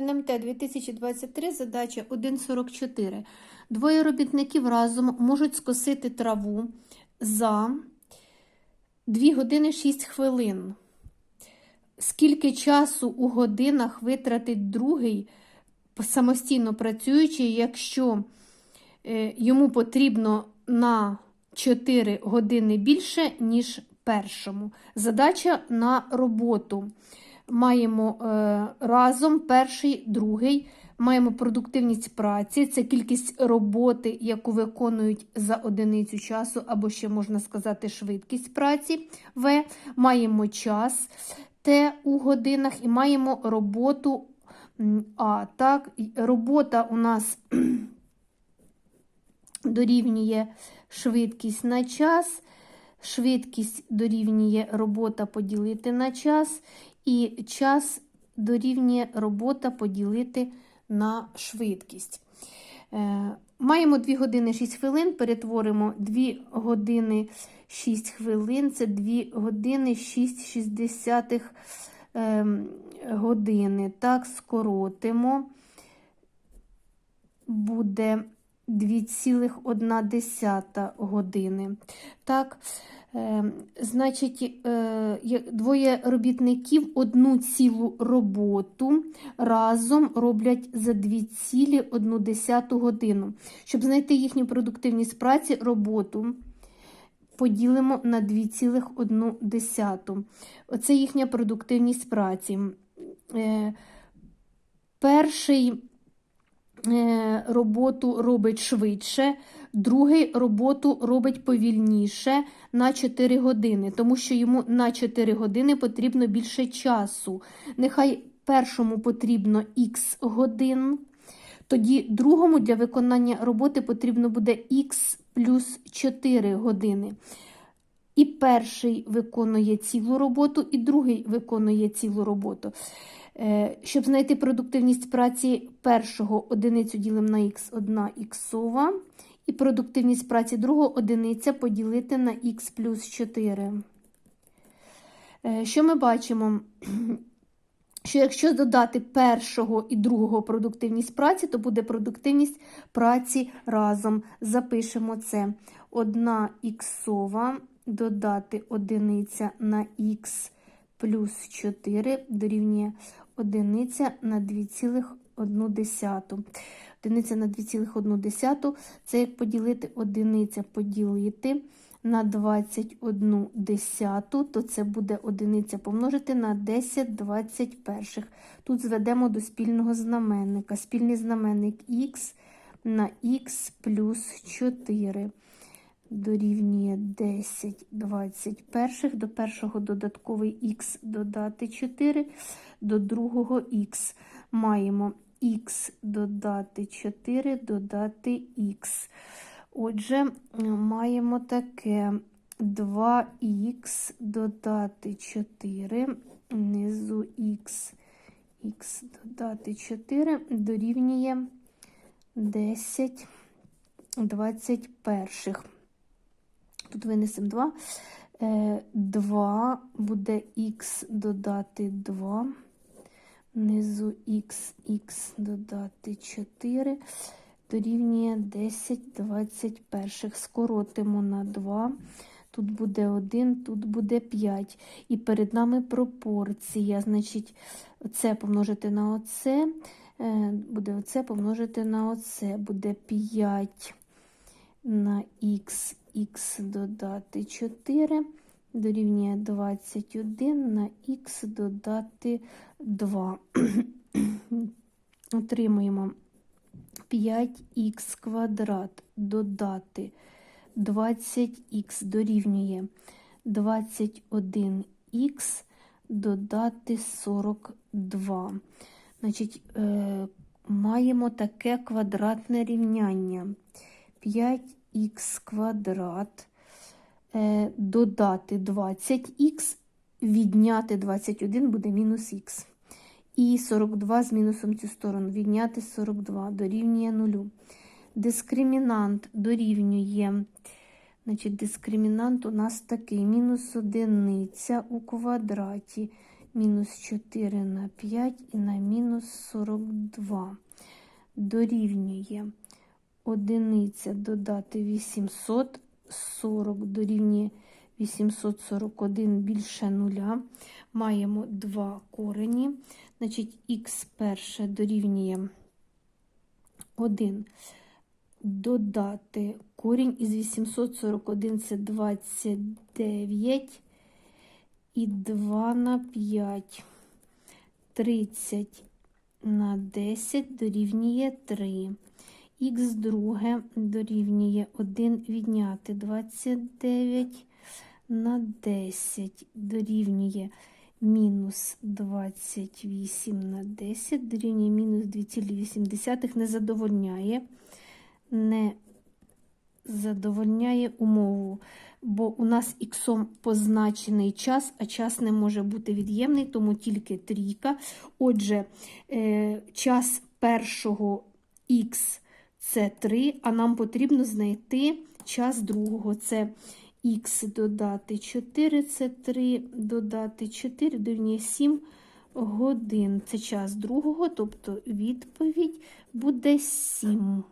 НМТ 2023, задача 1.44. Двоє робітників разом можуть скосити траву за 2 години 6 хвилин. Скільки часу у годинах витратить другий самостійно працюючий, якщо е, йому потрібно на 4 години більше, ніж першому? Задача на роботу маємо е, разом перший, другий. Маємо продуктивність праці, це кількість роботи, яку виконують за одиницю часу, або ще можна сказати, швидкість праці. В. Маємо час Т у годинах і маємо роботу А. Так, робота у нас дорівнює швидкість на час. Швидкість дорівнює робота поділити на час, і час дорівнює робота поділити на швидкість. Е, Маємо 2 години 6 хвилин, перетворимо 2 години 6 хвилин, це 2 години 6 шістдесятих е, години. Так, скоротимо. Буде 2,1 години. Так, значить, е, двоє робітників одну цілу роботу разом роблять за 2,1 годину. Щоб знайти їхню продуктивність праці, роботу поділимо на 2,1. Оце їхня продуктивність праці. Е, перший е, роботу робить швидше, другий роботу робить повільніше на 4 години, тому що йому на 4 години потрібно більше часу. Нехай першому потрібно х годин, тоді другому для виконання роботи потрібно буде х плюс 4 години. І перший виконує цілу роботу, і другий виконує цілу роботу. Е, Щоб знайти продуктивність праці першого одиницю ділимо на х 1 іксова, і продуктивність праці другого одиниця поділити на х плюс 4. Е, Що ми бачимо? Що якщо додати першого і другого продуктивність праці, то буде продуктивність праці разом. Запишемо це 1 іксова додати одиниця на х плюс 4 дорівнює одиниця на 2,1. Одиниця на 2,1 це як поділити одиниця поділити на 21 десяту, то це буде одиниця помножити на 10 21. Тут зведемо до спільного знаменника. Спільний знаменник х на х плюс 4 дорівнює 10 21. До першого додатковий х додати 4, до другого х. Маємо х додати 4, додати х. Отже, маємо таке 2х додати 4, внизу х, х додати 4 дорівнює 10 21. Тут винесемо 2. 2 буде х додати 2, внизу х, х додати 4 дорівнює 10 21. Скоротимо на 2. Тут буде 1, тут буде 5. І перед нами пропорція. Значить, це помножити на оце, е, буде оце помножити на оце. Буде 5 на х, х додати 4. Дорівнює 21 на х додати 2. Отримуємо 5х квадрат додати 20х дорівнює 21х додати 42. Значить, е, маємо таке квадратне рівняння. 5х квадрат додати 20х, відняти 21 буде мінус х. І 42 з мінусом цю сторону. Відняти 42 дорівнює 0. Дискримінант дорівнює. Значить, дискримінант у нас такий: мінус одиниця у квадраті мінус 4 на 5 і на мінус 42. Дорівнює одиниця додати 840 дорівнює 841 більше нуля. Маємо два корені. Значить, х перше дорівнює 1. Додати корінь із 841 це 29 і 2 на 5. 30 на 10 дорівнює 3. Х друге дорівнює 1 відняти 29 на 10 дорівнює мінус 28 на 10 дорівнює мінус 2,8 не задовольняє, не задовольняє умову, бо у нас іксом позначений час, а час не може бути від'ємний, тому тільки трійка. Отже, е, час першого х це 3, а нам потрібно знайти час другого. Це х додати 4, це 3, додати 4, дорівнює 7 годин. Це час другого, тобто відповідь буде 7.